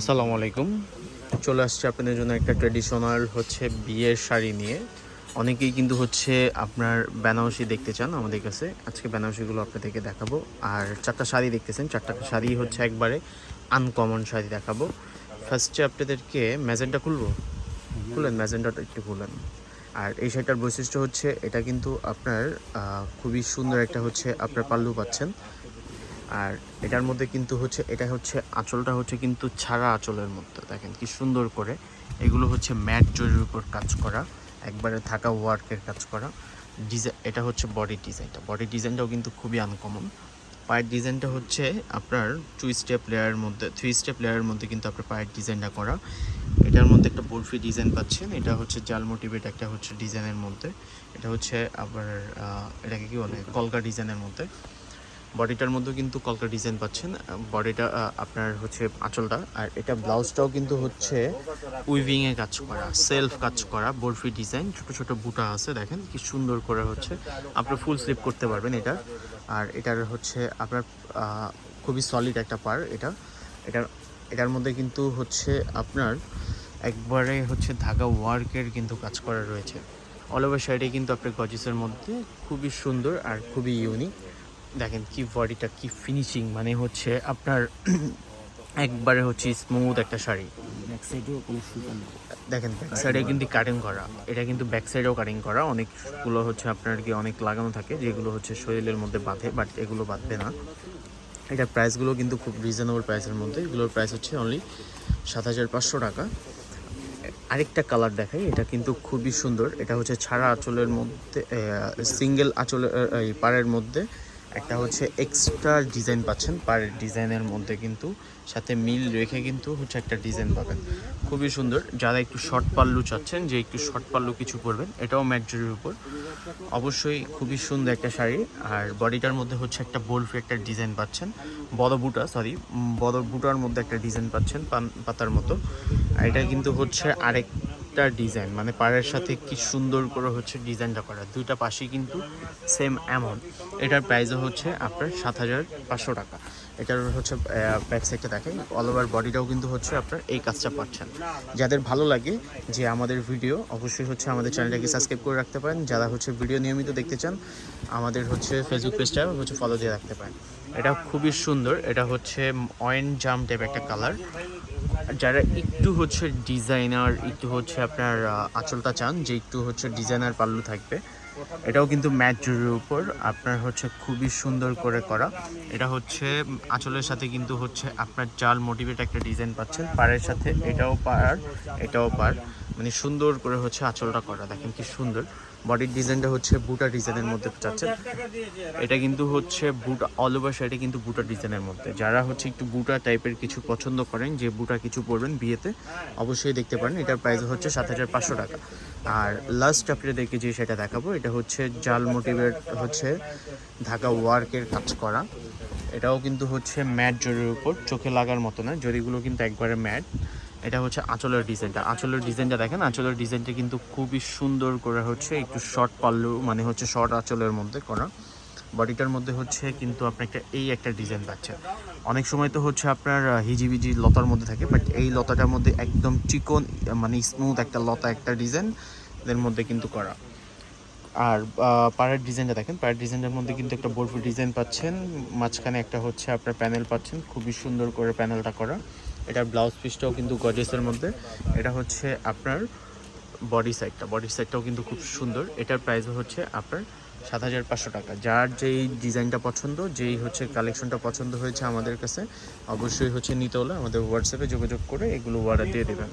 আসসালামু আলাইকুম। চলে আসছে আপনাদের জন্য একটা ট্রেডিশনাল হচ্ছে বিয়ের শাড়ি নিয়ে। অনেকেই কিন্তু হচ্ছে আপনার বেনারসি দেখতে চান আমাদের কাছে। আজকে বেনারসিগুলো আপনাদেরকে দেখাবো। আর চারটা শাড়ি দেখতেছেন, চারটা শাড়ি হচ্ছে একবারে আনকমন শাড়ি দেখাবো। ফার্স্টে আপনাদেরকে ম্যাজেন্টা খুলবো? খুলেন, ম্যাজেন্টাটা একটু খুলেন। আর এই শাড়িটার বৈশিষ্ট্য হচ্ছে, এটা কিন্তু আপনার খুবই সুন্দর একটা হচ্ছে আপনার পাল্লু পাচ্ছেন। আর এটার মধ্যে কিন্তু হচ্ছে এটা হচ্ছে, আঁচলটা হচ্ছে কিন্তু ছাড়া আঁচলের মধ্যে। দেখেন কি সুন্দর করে। এগুলো হচ্ছে ম্যাট জরির উপর কাজ করা, একবারে থাকা ওয়ার্কের কাজ করা। ডিজাইন এটা হচ্ছে বডি ডিজাইনটা। বডি ডিজাইনটাও কিন্তু খুবই আনকমন পায়ের ডিজাইনটা হচ্ছে আপনার টু স্টেপ লেয়ারের মধ্যে থ্রি স্টেপ লেয়ারের মধ্যে কিন্তু আপনার পায়ের ডিজাইনটা করা। এটার মধ্যে একটা বরফি ডিজাইন পাচ্ছেন। এটা হচ্ছে জাল মোটিভেট একটা হচ্ছে ডিজাইনের মধ্যে। এটা হচ্ছে আবার এটাকে কি বলে? কলকা ডিজাইনের মধ্যে। বডিটার মধ্যেও কিন্তু কলকা ডিজাইন পাচ্ছেন। বডিটা আপনার হচ্ছে আঁচলটা, আর এটা ব্লাউজটাও কিন্তু হচ্ছে উইভিংয়ে কাজ করা সেলফ কাজ করা, বরফি ডিজাইন, ছোট ছোট বুটা আছে, দেখেন কি সুন্দর করে হচ্ছে আপনার ফুল স্লিপ করতে পারবেন এটা আর এটার হচ্ছে আপনার খুবই সলিড একটা পার এটা। এটার এটার মধ্যে কিন্তু হচ্ছে আপনার একবারে হচ্ছে ধাগা ওয়ার্কের কিন্তু কাজ করা রয়েছে। অল ওভার সাইডে কিন্তু আপনার গজিসের মধ্যে খুবই সুন্দর আর খুবই ইউনিক দেখেন কি বডিটা কি ফিনিশিং মানে হচ্ছে আপনার একবারে হচ্ছে স্মুথ একটা শাড়ি। ব্যাক সাইডেও কোনো দেখেন ব্যাক সাইডে কিন্তু কাটিং করা। এটা কিন্তু ব্যাক সাইডেও কাটিং করা। অনেকগুলো হচ্ছে আপনার কি অনেক লাগানো থাকে যেগুলো হচ্ছে শরীরের মধ্যে বাঁধে বাট এগুলো বাঁধবে না। এটার প্রাইসগুলো কিন্তু খুব রিজনেবল প্রাইসের মধ্যে। এগুলোর প্রাইস হচ্ছে অনলি সাত হাজার পাঁচশো টাকা। আরেকটা কালার দেখাই এটা কিন্তু খুবই সুন্দর। এটা হচ্ছে ছাড়া আঁচলের মধ্যে সিঙ্গেল আঁচলের এই পাড়ের মধ্যে। একটা হচ্ছে এক্সট্রা ডিজাইন পাচ্ছেন। পাড়ের ডিজাইনের মধ্যে কিন্তু সাথে মিল রেখে কিন্তু হচ্ছে একটা ডিজাইন পাবেন। খুবই সুন্দর। যারা একটু শর্ট পাল্লু চাচ্ছেন, যে একটু শর্ট পাল্লু কিছু পরবেন এটাও ম্যাটজুরির উপর। অবশ্যই খুবই সুন্দর একটা শাড়ি। আর বডিটার মধ্যে হচ্ছে একটা বোল্ফি একটা ডিজাইন পাচ্ছেন। বড় বুটা সরি বড় বুটার মধ্যে একটা ডিজাইন পাচ্ছেন পান, পাতার মতো। আর এটা কিন্তু হচ্ছে আরেকটা ডিজাইন মানে পাড়ের সাথে কি সুন্দর করে হচ্ছে ডিজাইনটা করা। দুইটা পাশেই কিন্তু সেম অ্যামাউন্ট এটার প্রাইসও হচ্ছে আপনার সাত হাজার পাঁচশো টাকা। এটার হচ্ছে ব্যাক সাইডটা দেখেন অল ওভার বডিটাও কিন্তু হচ্ছে আপনার এই কাজটা পাচ্ছেন। যাদের ভালো লাগে যে আমাদের ভিডিও অবশ্যই হচ্ছে আমাদের চ্যানেলটাকে সাবস্ক্রাইব করে রাখতে পারেন। যারা হচ্ছে ভিডিও নিয়মিত দেখতে চান, আমাদের হচ্ছে ফেসবুক পেজটা হচ্ছে ফলো দিয়ে রাখতে পারেন। এটা খুবই সুন্দর। এটা হচ্ছে অয়েন জাম টাইপ একটা কালার যারা একটু হচ্ছে ডিজাইনার একটু হচ্ছে আপনার আঁচলটা চান, যে একটু হচ্ছে ডিজাইনার পাল্লু থাকবে, এটাও কিন্তু ম্যাট জুরির উপর। আপনার হচ্ছে খুবই সুন্দর করে করা। এটা হচ্ছে, আঁচলের সাথে কিন্তু হচ্ছে আপনার জাল মোটিভেট একটা ডিজাইন পাচ্ছেন, পাড়ের সাথে এটাও পার এটাও পার। মানে সুন্দর করে হচ্ছে আঁচলটা করা। দেখেন কি সুন্দর। বডির ডিজাইনটা হচ্ছে বুটা ডিজাইনের মধ্যে চাচ্ছেন এটা কিন্তু হচ্ছে বুটা অল ওভার সাইডে কিন্তু বুটা ডিজাইনের মধ্যে। যারা হচ্ছে একটু বুটা টাইপের কিছু পছন্দ করেন, যে বুটা কিছু পরবেন বিয়েতে, অবশ্যই দেখতে পারেন। এটার প্রাইস হচ্ছে সাত হাজার পাঁচশো টাকা। আর লাস্ট আপনাদেরকে যে সেটা দেখাবো, এটা হচ্ছে জাল মোটিভের হচ্ছে ঢাকা ওয়ার্কের কাজ করা। এটাও কিন্তু হচ্ছে ম্যাট জরির উপর, চোখে লাগার মতো না, জরিগুলো কিন্তু একবারে ম্যাট এটা হচ্ছে আঁচলের ডিজাইনটা আঁচলের ডিজাইনটা দেখেন, আঁচলের ডিজাইনটা কিন্তু খুবই সুন্দর করে হচ্ছে একটু শর্ট পাল্লু মানে হচ্ছে শর্ট আঁচলের মধ্যে করা। বডিটার মধ্যে হচ্ছে কিন্তু আপনি একটা, এই একটা ডিজাইন পাচ্ছেন অনেক সময় তো হচ্ছে আপনার হিজিবিজি লতার মধ্যে থাকে বাট এই লতাটার মধ্যে একদম চিকন মানে স্মুথ একটা লতা একটা ডিজাইন এর মধ্যে কিন্তু করা। আর পাড়ের ডিজাইনটা দেখেন, পাড়ের ডিজাইনের মধ্যে কিন্তু একটা বরফি ডিজাইন পাচ্ছেন। মাঝখানে একটা হচ্ছে আপনার প্যানেল পাচ্ছেন, খুবই সুন্দর করে প্যানেলটা করা। এটার ব্লাউজ পিসটাও কিন্তু গজেসের মধ্যে। এটা হচ্ছে আপনার বডি সাইডটা বডি সাইডটাও কিন্তু খুব সুন্দর। এটার প্রাইস হচ্ছে আপনার সাত হাজার পাঁচশো টাকা। যার যেই ডিজাইনটা পছন্দ, যেই হচ্ছে কালেকশনটা পছন্দ হয়েছে আমাদের কাছে, অবশ্যই হচ্ছে নিতে হলে আমাদের হোয়াটসঅ্যাপে যোগাযোগ করে এগুলো অর্ডার দিয়ে দেবেন।